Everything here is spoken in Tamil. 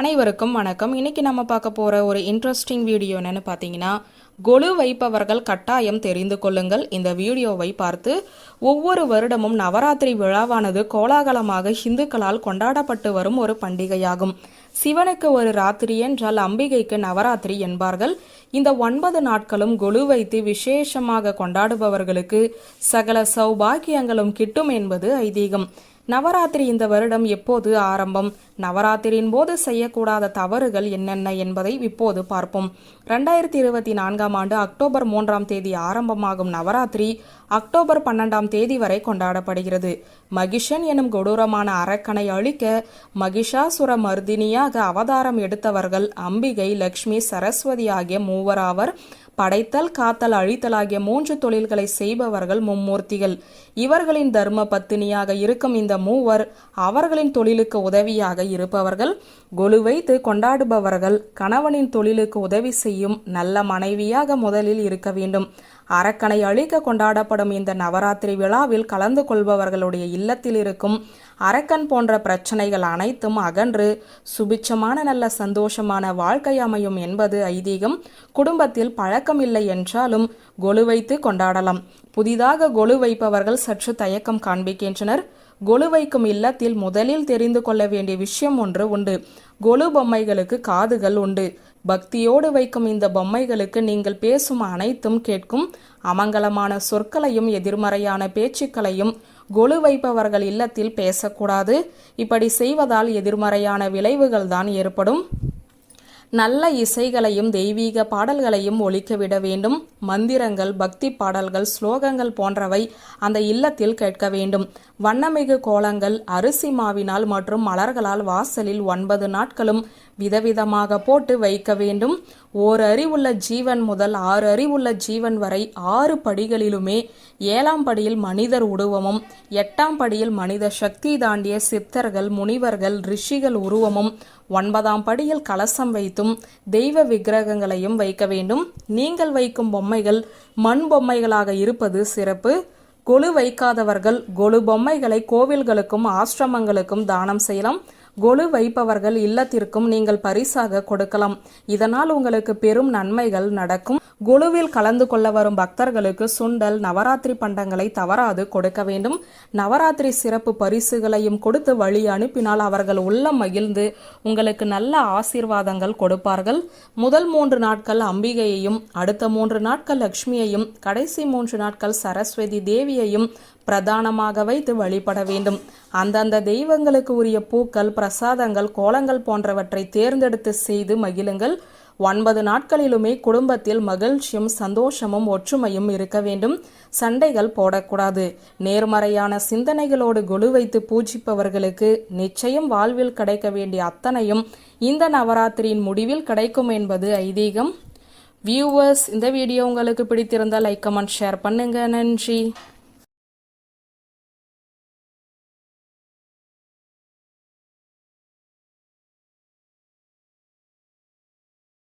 அனைவருக்கும் வணக்கம். இன்னைக்கு நம்ம பார்க்க போகிற ஒரு இன்ட்ரெஸ்டிங் வீடியோ என்னென்னு பார்த்தீங்கன்னா கொலு வைப்பவர்கள் கட்டாயம் தெரிந்து கொள்ளுங்கள். இந்த வீடியோவை பார்த்து ஒவ்வொரு வருடமும் நவராத்திரி விழாவானது கோலாகலமாக இந்துக்களால் கொண்டாடப்பட்டு வரும் ஒரு பண்டிகையாகும். சிவனுக்கு ஒரு ராத்திரி என்றால் அம்பிகைக்கு நவராத்திரி என்பார்கள். இந்த ஒன்பது நாட்களும் கொலு வைத்து விசேஷமாக கொண்டாடுபவர்களுக்கு சகல சௌபாக்கியங்களும் கிட்டும் என்பது ஐதீகம். நவராத்திரி இந்த வருடம் எப்போது ஆரம்பம்? நவராத்திரியின் போது செய்யக்கூடாத தவறுகள் என்னென்ன என்பதை இப்போது பார்ப்போம். ரெண்டாயிரத்தி இருபத்தி நான்காம் ஆண்டு அக்டோபர் மூன்றாம் தேதி ஆரம்பமாகும் நவராத்திரி அக்டோபர் பன்னெண்டாம் தேதி வரை கொண்டாடப்படுகிறது. மகிஷன் எனும் கொடூரமான அரக்கனை அழிக்க மகிஷாசுர மர்தினியாக அவதாரம் எடுத்தவர்கள் அம்பிகை லக்ஷ்மி சரஸ்வதி ஆகிய மூவராவர் படைத்தல் காத்தல் அழித்தல் ஆகிய மூன்று தொழில்களை செய்பவர்கள் மும்மூர்த்திகள். இவர்களின் தர்ம பத்தினியாக இருக்கும் இந்த மூவர் அவர்களின் தொழிலுக்கு உதவியாக இருப்பவர்கள். கொலு வைத்து கொண்டாடுபவர்கள் கணவனின் தொழிலுக்கு உதவி செய்யும் நல்ல மனைவியாக முதலில் இருக்க வேண்டும். அரக்கனை அழிக்க கொண்டாடப்படும் இந்த நவராத்திரி விழாவில் கலந்து கொள்பவர்களுடைய இல்லத்தில் இருக்கும் அரக்கன் போன்ற பிரச்சனைகள் அனைத்தும் அகன்று சுபிச்சமான நல்ல சந்தோஷமான வாழ்க்கை அமையும் என்பது ஐதீகம். குடும்பத்தில் பழக்கம் இல்லை என்றாலும் கொலு வைத்து கொண்டாடலாம். புதிதாக கொலு வைப்பவர்கள் சற்று தயக்கம் காண்பிக்கின்றனர். கொலு வைக்கும் இல்லத்தில் முதலில் தெரிந்து கொள்ள வேண்டிய விஷயம் ஒன்று உண்டு. கொலு பொம்மைகளுக்கு காதுகள் உண்டு. பக்தியோடு வைக்கும் இந்த பொம்மைகளுக்கு நீங்கள் பேசும் அனைத்தும் கேட்கும். அமங்கலமான சொற்களையும் எதிர்மறையான பேச்சுக்களையும் கொலு வைப்பவர்கள் இல்லத்தில் பேசக்கூடாது. இப்படி செய்வதால் எதிர்மறையான விளைவுகள் தான் ஏற்படும். நல்ல இசைகளையும் தெய்வீக பாடல்களையும் ஒழிக்கவிட வேண்டும். மந்திரங்கள் பக்தி பாடல்கள் ஸ்லோகங்கள் போன்றவை அந்த இல்லத்தில் கேட்க வேண்டும். வண்ணமிகு கோலங்கள் அரிசி மாவினால் மற்றும் மலர்களால் வாசலில் ஒன்பது நாட்களும் விதவிதமாக போட்டு வைக்க வேண்டும். ஓர் அறிவுள்ள ஜீவன் முதல் ஆறு அறிவுள்ள ஜீவன் வரை ஆறு படிகளிலுமே ஏழாம் படியில் மனிதர் உருவமும் எட்டாம் படியில் மனித சக்தி தாண்டிய சித்தர்கள் முனிவர்கள் ரிஷிகள் உருவமும் ஒன்பதாம் படியில் கலசம் வைத்தும் தெய்வ விக்கிரகங்களையும் வைக்க வேண்டும். நீங்கள் வைக்கும் பொம்மைகள் மண் பொம்மைகளாக இருப்பது சிறப்பு. கொலு வைக்காதவர்கள் கொலு பொம்மைகளை கோவில்களுக்கும் ஆசிரமங்களுக்கும் தானம் செய்யலாம். கொலு வைப்பவர்கள் இல்லத்திற்கும் நீங்கள் பரிசாக கொடுக்கலாம். இதனால் உங்களுக்கு பெரும் நன்மைகள் நடக்கும். குழுவில் கலந்து கொள்ள வரும் பக்தர்களுக்கு சுண்டல் நவராத்திரி பண்டங்களை தவறாது கொடுக்க வேண்டும். நவராத்திரி சிறப்பு பரிசுகளையும் கொடுத்து வழி அனுப்பினால் அவர்கள் உள்ளம் மகிழ்ந்து உங்களுக்கு நல்ல ஆசீர்வாதங்கள் கொடுப்பார்கள். முதல் மூன்று நாட்கள் அம்பிகையையும் அடுத்த மூன்று நாட்கள் லக்ஷ்மியையும் கடைசி மூன்று நாட்கள் சரஸ்வதி தேவியையும் பிரதானமாக வைத்து வழிபட வேண்டும். அந்தந்த தெய்வங்களுக்கு உரிய பூக்கள் பிரசாதங்கள் கோலங்கள் போன்றவற்றை தேர்ந்தெடுத்து செய்து மகிழுங்கள். ஒன்பது நாட்களிலுமே குடும்பத்தில் மகிழ்ச்சியும் சந்தோஷமும் ஒற்றுமையும் இருக்க வேண்டும். சண்டைகள் போடக்கூடாது. நேர்மறையான சிந்தனைகளோடு குழு வைத்து பூஜிப்பவர்களுக்கு நிச்சயம் வாழ்வில் கிடைக்க வேண்டிய அத்தனையும் இந்த நவராத்திரியின் முடிவில் கிடைக்கும் என்பது ஐதீகம். வியூவர்ஸ் இந்த வீடியோ உங்களுக்கு பிடித்திருந்தால் லைக் கமெண்ட் ஷேர் பண்ணுங்க. நன்றி.